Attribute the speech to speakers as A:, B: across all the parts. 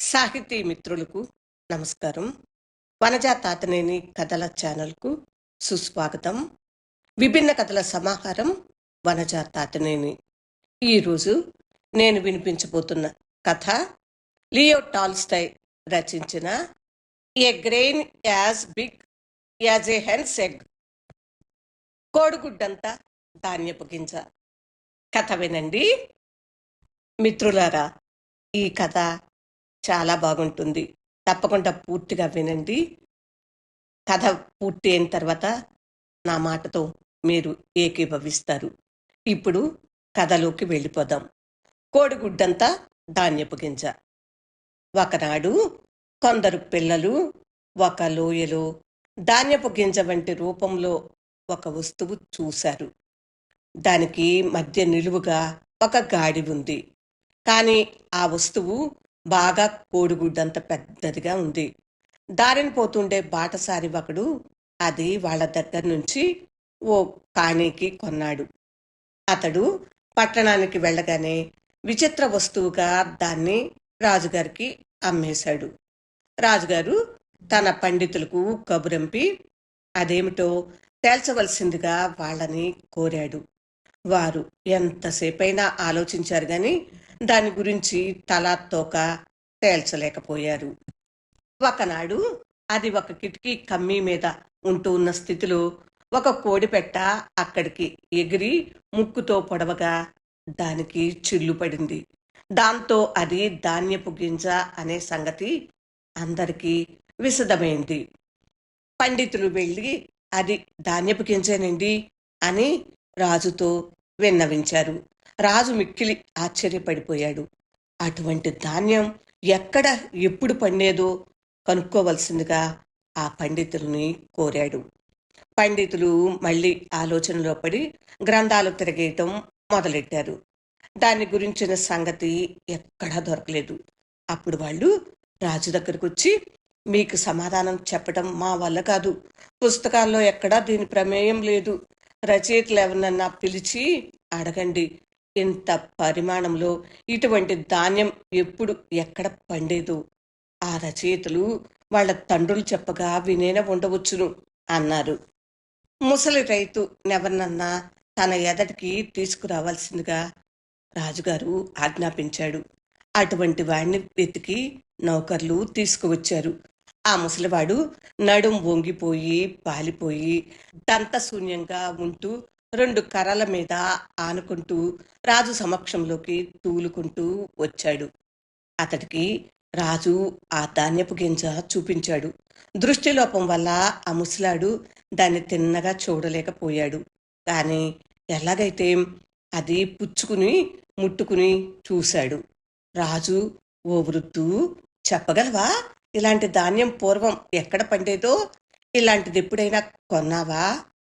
A: సాహితీ మిత్రులకు నమస్కారం. వనజా తాతనేని కథల ఛానల్కు సుస్వాగతం. విభిన్న కథల సమాహారం వనజా తాతనేని ఈరోజు నేను వినిపించబోతున్న కథ లియో టాల్స్టై రచించిన a grain as big as a hen's egg. కోడిగుడ్డంతా ధాన్యపు గింజ. కథ వినండి. మిత్రులారా ఈ కథ చాలా బాగుంటుంది. తప్పకుండా పూర్తిగా వినండి. కథ పూర్తి అయిన తర్వాత నా మాటతో మీరు ఏకీభవిస్తారు. ఇప్పుడు కథలోకి వెళ్ళిపోదాం. కోడిగుడ్డంతా ధాన్యపు గింజ. ఒకనాడు కొందరు పిల్లలు ఒక లోయలో ధాన్యపు గింజ వంటి రూపంలో ఒక వస్తువు చూశారు. దానికి మధ్య నిలువుగా ఒక గాడి ఉంది. కానీ ఆ వస్తువు బాగా కోడిగుడ్డంత పెద్దదిగా ఉంది. దారిని పోతుండే బాటసారి ఒకడు అది వాళ్ళ దగ్గర నుంచి ఓ కాణీకి కొన్నాడు. అతడు పట్టణానికి వెళ్ళగానే విచిత్ర వస్తువుగా దాన్ని రాజుగారికి అమ్మేశాడు. రాజుగారు తన పండితులకు కబురంపి అదేమిటో తేల్చవలసిందిగా వాళ్ళని కోరాడు. వారు ఎంతసేపైనా ఆలోచించారు గాని దాని గురించి తలా తోక తేల్చలేకపోయారు. ఒకనాడు అది ఒక కిటికీ కమ్మీ మీద ఉంటూ ఉన్న స్థితిలో ఒక కోడిపెట్ట అక్కడికి ఎగిరి ముక్కుతో పొడవగా దానికి చిల్లు పడింది. దాంతో అది ధాన్యపు గింజ అనే సంగతి అందరికీ విశదమైంది. పండితులు వెళ్ళి అది ధాన్యపు గింజేనండి అని రాజుతో విన్నవించారు. రాజు మిక్కిలి ఆశ్చర్యపడిపోయాడు. అటువంటి ధాన్యం ఎక్కడ ఎప్పుడు పండేదో కనుక్కోవలసిందిగా ఆ పండితుల్ని కోరాడు. పండితులు మళ్ళీ ఆలోచనలో పడి గ్రంథాలు తిరగేయటం మొదలెట్టారు. దాని గురించిన సంగతి ఎక్కడా దొరకలేదు. అప్పుడు వాళ్ళు రాజు దగ్గరకు వచ్చి మీకు సమాధానం చెప్పడం మా వల్ల కాదు. పుస్తకాల్లో ఎక్కడా దీని ప్రమేయం లేదు. రచయితలు ఎవరినన్నా పిలిచి అడగండి. ఇంత పరిమాణంలో ఇటువంటి ధాన్యం ఎప్పుడు ఎక్కడ పండేదు? ఆ రచయితలు వాళ్ళ తండ్రులు చెప్పగా వినేన ఉండవచ్చును అన్నారు. ముసలి రైతు నెవరినన్నా తన ఎదటికి తీసుకురావాల్సిందిగా రాజుగారు ఆజ్ఞాపించాడు. అటువంటి వాడిని వెతికి నౌకర్లు తీసుకువచ్చారు. ఆ ముసలివాడు నడుం వంగిపోయి పాలిపోయి దంతశూన్యంగా ఉంటూ రెండు కర్రల మీద ఆనుకుంటూ రాజు సమక్షంలోకి తూలుకుంటూ వచ్చాడు. అతడికి రాజు ఆ ధాన్యపు గింజ చూపించాడు. దృష్టిలోపం వల్ల ఆ ముసలాడు దాన్ని తిన్నగా చూడలేకపోయాడు. కానీ ఎలాగైతే అది పుచ్చుకుని ముట్టుకుని చూశాడు. రాజు ఓ వృద్ధు చెప్పగలవా? ఇలాంటి ధాన్యం పూర్వం ఎక్కడ పండేదో ఇలాంటిది ఎప్పుడైనా కొన్నావా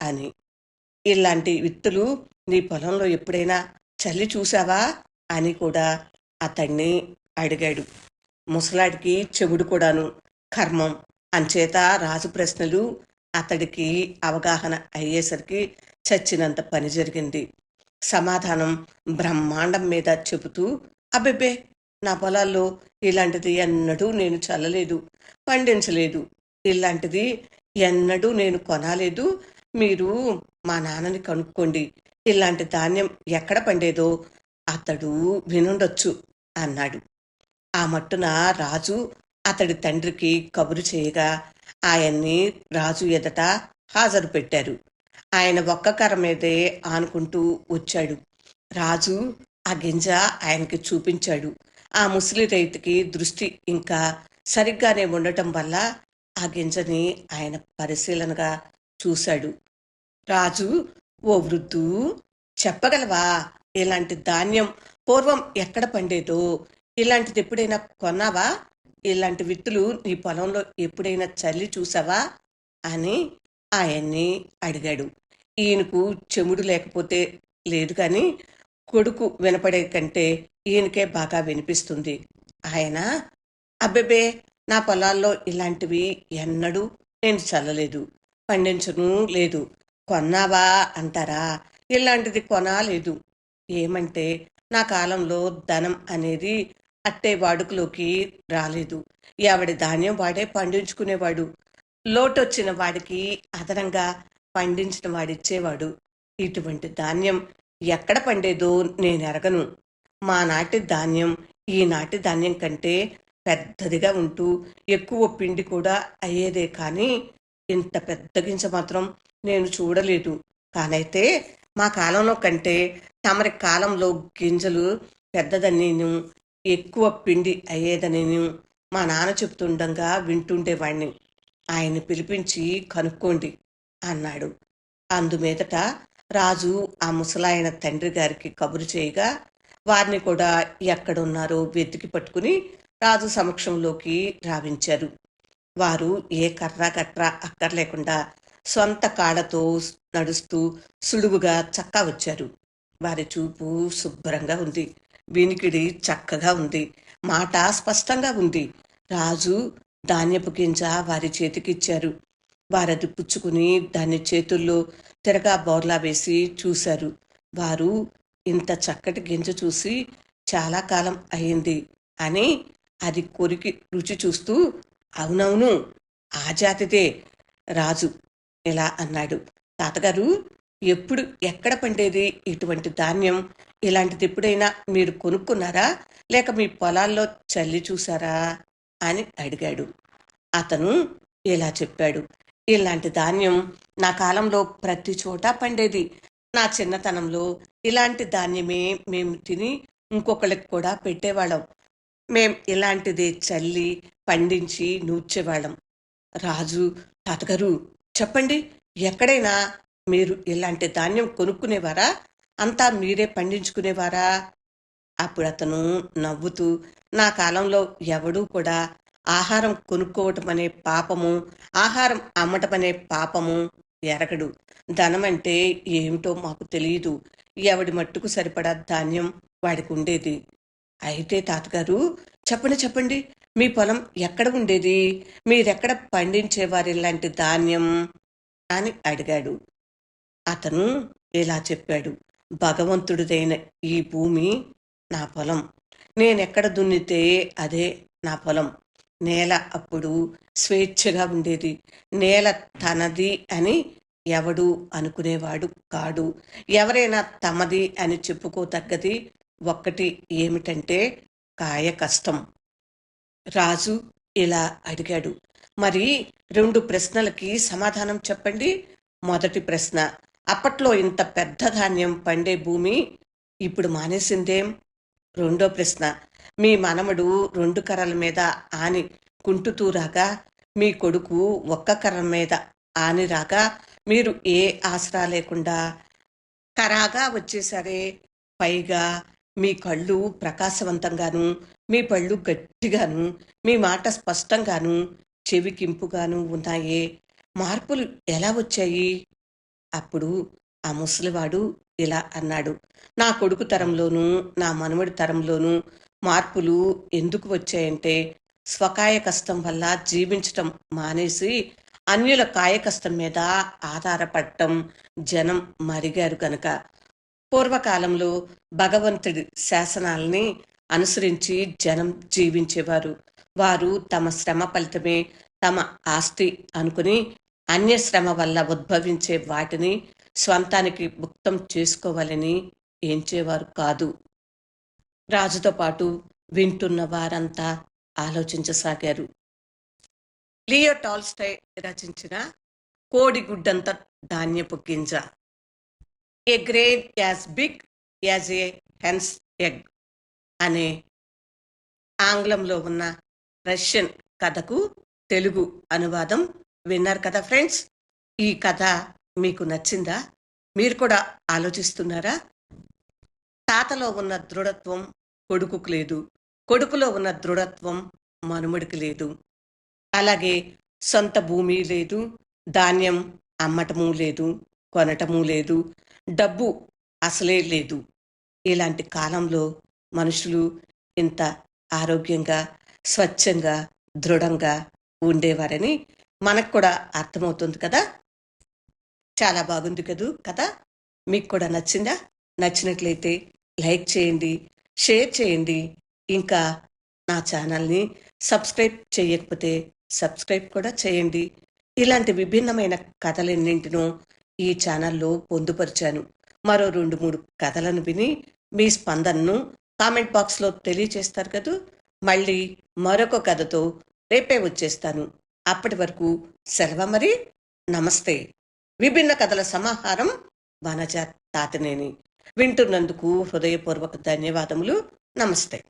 A: అని. ఇలాంటి విత్తులు నీ పొలంలో ఎప్పుడైనా చల్లి చూసావా అని కూడా అతన్ని అడిగాడు. ముసలాడికి చెవుడు కూడాను కర్మం. అంచేత రాజు ప్రశ్నలు అతడికి అవగాహన అయ్యేసరికి చచ్చినంత పని జరిగింది. సమాధానం బ్రహ్మాండం మీద చెబుతూ అబ్బెబ్బే! నా పొలాల్లో ఇలాంటిది ఎన్నడూ నేను చల్లలేదు పండించలేదు. ఇలాంటిది ఎన్నడూ నేను కొనాలేదు. మీరు మా నాన్నని కనుక్కోండి. ఇలాంటి ధాన్యం ఎక్కడ పండేదో అతడు వినుండొచ్చు అన్నాడు. ఆ మట్టున రాజు అతడి తండ్రికి కబురు చేయగా ఆయన్ని రాజు ఎదట హాజరు పెట్టారు. ఆయన ఒక్క కర్ర మీదే ఆనుకుంటూ వచ్చాడు. రాజు ఆ గింజ ఆయనకి చూపించాడు. ఆ ముసలి రైతుకి దృష్టి ఇంకా సరిగ్గానే ఉండటం వల్ల ఆ గింజని ఆయన పరిశీలనగా చూశాడు. రాజు ఓ వృద్ధు చెప్పగలవా? ఇలాంటి ధాన్యం పూర్వం ఎక్కడ పండేదో? ఇలాంటిది ఎప్పుడైనా కొన్నావా? ఇలాంటి విత్తులు నీ పొలంలో ఎప్పుడైనా చల్లి చూసావా? అని ఆయన్ని అడిగాడు. ఈయనకు చెముడు లేకపోతే లేదు కానీ కొడుకు వినపడే కంటే ఈయనకే బాగా వినిపిస్తుంది. ఆయన అబ్బెబే నా పొలాల్లో ఇలాంటివి ఎన్నడూ నేను చల్లలేదు పండించను లేదు. కొన్నావా అంటారా? ఇలాంటిది కొనాలేదు. ఏమంటే నా కాలంలో ధనం అనేది అట్టే వాడుకలోకి రాలేదు. ఎవడి ధాన్యం వాడే పండించుకునేవాడు. లోటొచ్చిన వాడికి అదనంగా పండించిన వాడిచ్చేవాడు. ఇటువంటి ధాన్యం ఎక్కడ పండేదో నేను ఎరగను మా నాటి ధాన్యం ఈనాటి ధాన్యం కంటే పెద్దదిగా ఉంటూ ఎక్కువ పిండి కూడా అయ్యేదే కానీ ఇంత పెద్ద గింజ మాత్రం నేను చూడలేదు. కానైతే మా కాలంలో కంటే తమరి కాలంలో గింజలు పెద్దదని ఎక్కువ పిండి అయ్యేదని మా నాన్న చెప్తుండగా వింటుండేవాణ్ణి. ఆయన్ని పిలిపించి కనుక్కోండి అన్నాడు. అందుమీదట రాజు ఆ ముసలాయన తండ్రి గారికి కబురు చేయగా వారిని కూడా ఎక్కడున్నారో వెతికి పట్టుకుని రాజు సమక్షంలోకి రావించారు. వారు ఏ కర్ర గట్ర అక్కర్లేకుండా సొంత కాళ్ళతో నడుస్తూ సులువుగా చక్కా వచ్చారు. వారి చూపు శుభ్రంగా ఉంది. వినికిడి చక్కగా ఉంది. మాట స్పష్టంగా ఉంది. రాజు ధాన్యపు గింజ వారి చేతికిచ్చారు. వారది పుచ్చుకుని దాన్ని చేతుల్లో తిరగా బోర్లా వేసి చూశారు. వారు ఇంత చక్కటి గింజ చూసి చాలా కాలం అయింది అని అది కొరికి రుచి చూస్తూ అవునవును ఆ జాతిదే రాజు ఇలా అన్నాడు. తాతగారు ఎప్పుడు ఎక్కడ పండేది? ఇటువంటి ధాన్యం ఇలాంటిది ఎప్పుడైనా మీరు కొనుక్కున్నారా? లేక మీ పొలాల్లో చల్లి చూసారా? అని అడిగాడు. అతను ఇలా చెప్పాడు. ఇలాంటి ధాన్యం నా కాలంలో ప్రతి చోట పండేది. నా చిన్నతనంలో ఇలాంటి ధాన్యమే మేము తిని ఇంకొకళ్ళకి కూడా పెట్టేవాళ్ళం. మేం ఇలాంటిదే చల్లి పండించి నూర్చేవాళ్ళం. రాజు తాతగారు చెప్పండి ఎక్కడైనా మీరు ఇలాంటి ధాన్యం కొనుక్కునేవారా? అంతా మీరే పండించుకునేవారా? అప్పుడు అతను నవ్వుతూ నా కాలంలో ఎవడూ కూడా ఆహారం కొనుక్కోవటం అనే పాపము ఆహారం అమ్మటం అనే పాపము ఎరగడు. ధనం అంటే ఏమిటో మాకు తెలియదు ఎవడి మట్టుకు సరిపడా ధాన్యం వాడికి ఉండేది. అయితే తాతగారు చెప్పండి చెప్పండి. మీ పొలం ఎక్కడ ఉండేది? మీరెక్కడ పండించేవారు ఇలాంటి ధాన్యం? అని అడిగాడు. అతను ఇలా చెప్పాడు. భగవంతుడిదైన ఈ భూమి నా పొలం. నేనెక్కడ దున్నితే అదే నా పొలం. నేల అప్పుడు స్వేచ్ఛగా ఉండేది. నేల తనది అని ఎవడు అనుకునేవాడు కాడు. ఎవరైనా తమది అని చెప్పుకోతగ్గది ఒక్కటి ఏమిటంటే కాయ కష్టం. రాజు ఇలా అడిగాడు. మరి రెండు ప్రశ్నలకి సమాధానం చెప్పండి. మొదటి ప్రశ్న అప్పట్లో ఇంత పెద్ద ధాన్యం పండే భూమి ఇప్పుడు మానేసిందేం? రెండో ప్రశ్న మీ మనమడు రెండు కర్రల మీద ఆని కుంటుతూ రాగా మీ కొడుకు ఒక్క కర్ర మీద ఆని రాగా మీరు ఏ ఆసరా లేకుండా కరాగా వచ్చేసరే? పైగా మీ కళ్ళు ప్రకాశవంతంగాను మీ పళ్ళు గట్టిగాను మీ మాట స్పష్టంగాను చెవికింపుగాను ఉన్నాయే. మార్పులు ఎలా వచ్చాయి? అప్పుడు ఆ ముసలివాడు ఇలా అన్నాడు. నా కొడుకు తరంలోనూ నా మనుమడి తరంలోనూ మార్పులు ఎందుకు వచ్చాయంటే స్వకాయ కష్టం వల్ల జీవించటం మానేసి అన్యుల కాయకష్టం మీద ఆధారపడటం జనం మరిగారు గనక. పూర్వకాలంలో భగవంతుడి శాసనాల్ని అనుసరించి జనం జీవించేవారు. వారు తమ శ్రమ ఫలితమే తమ ఆస్తి అనుకుని అన్యశ్రమ వల్ల ఉద్భవించే వాటిని స్వంతానికి ముక్తం చేసుకోవాలని ఏంచేవారు కాదు. రాజుతో పాటు వింటున్న వారంతా ఆలోచించసాగారు. లియో టాల్స్టై రచించిన కోడిగుడ్డంత ధాన్యపు గింజ. A great as big as a hen's egg అనే ఆంగ్లంలో ఉన్న రష్యన్ కథకు తెలుగు అనువాదం విన్నారు కదా ఫ్రెండ్స్? ఈ కథ మీకు నచ్చిందా? మీరు కూడా ఆలోచిస్తున్నారా? తాతలో ఉన్న దృఢత్వం కొడుకుకు లేదు. కొడుకులో ఉన్న దృఢత్వం మనుమడికి లేదు. అలాగే సొంత భూమి లేదు. ధాన్యం అమ్మటము లేదు. కొనటము లేదు. డబ్బు అసలే లేదు. ఇలాంటి కాలంలో మనుషులు ఇంత ఆరోగ్యంగా స్వచ్ఛంగా దృఢంగా ఉండేవారని మనకు కూడా అర్థమవుతుంది కదా? చాలా బాగుంది కదూ కదా మీకు కూడా నచ్చిందా? నచ్చినట్లయితే లైక్ చేయండి షేర్ చేయండి. ఇంకా నా ఛానల్ని సబ్స్క్రైబ్ చేయకపోతే సబ్స్క్రైబ్ కూడా చేయండి. ఇలాంటి విభిన్నమైన కథలన్నింటినో ఈ ఛానల్లో పొందుపరిచాను. మరో రెండు మూడు కథలను విని మీ స్పందనను కామెంట్ బాక్స్లో తెలియచేస్తారు కదూ. మళ్ళీ మరొక కథతో రేపే వచ్చేస్తాను. అప్పటి వరకు సెలవు మరి. నమస్తే. విభిన్న కథల సమాహారం వనజ తాతనేని. వింటున్నందుకు హృదయపూర్వక ధన్యవాదములు. నమస్తే.